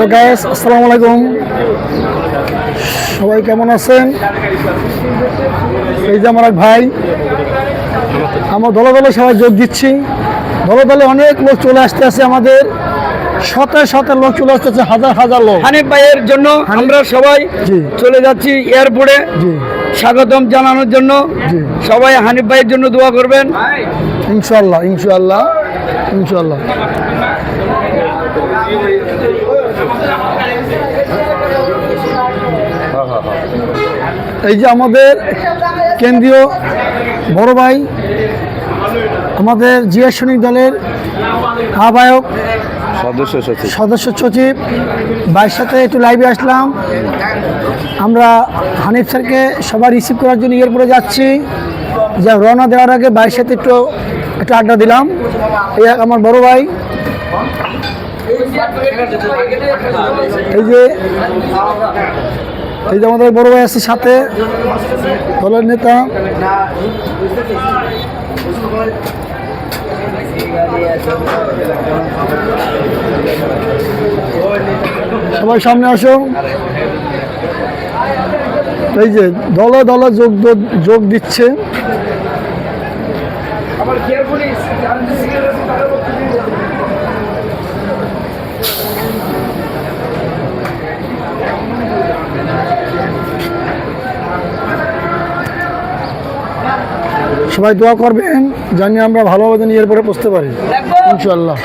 Hello guys আসসালামু আলাইকুম। সবাই কেমন আছেন? এই যে আমার এক ভাই আমার দলে দলে সবাই যোগ দিচ্ছি। দলে দলে অনেক লোক চলে আসতে আছে আমাদের। শতে শতে লোক চলে আসতেছে হাজার হাজার লোক। হানিফ ভাইয়ের জন্য আমরা সবাই। চলে যাচ্ছি এয়ারপোর্টে। স্বাগতম জানানোর জন্য। সবাই হানিফ ভাইয়ের জন্য দোয়া করবেন। ইনশাল্লাহ ইনশাল্লাহ ইনশাল্লাহ এই যে আমাদের কেন্দ্রীয় বড় ভাই আমাদের জিয়া সৈনিক দলের আহ্বায়ক সদস্য সচিব। সদস্য সচিব ভাইয়ের সাথে একটু লাইভে আসলাম। আমরা হানিফ স্যারকে সবাই রিসিভ করার জন্য এয়ারপোর্টে যাচ্ছি। যা রওনা দেওয়ার আগে ভাইয়ের সাথে একটু একটু আড্ডা দিলাম। এই এক আমার বড় ভাই এই যে এই যে আমাদের বড় ভাই আছে সাথে, দলের নেতা। সবাই সামনে আসো। এই যে, দলে দলে যোগ যোগ দিচ্ছে। সবাই দোয়া করবেন জানি আমরা ভালোভাবে নিজের পরে বসতে পারি ইনশাল্লাহ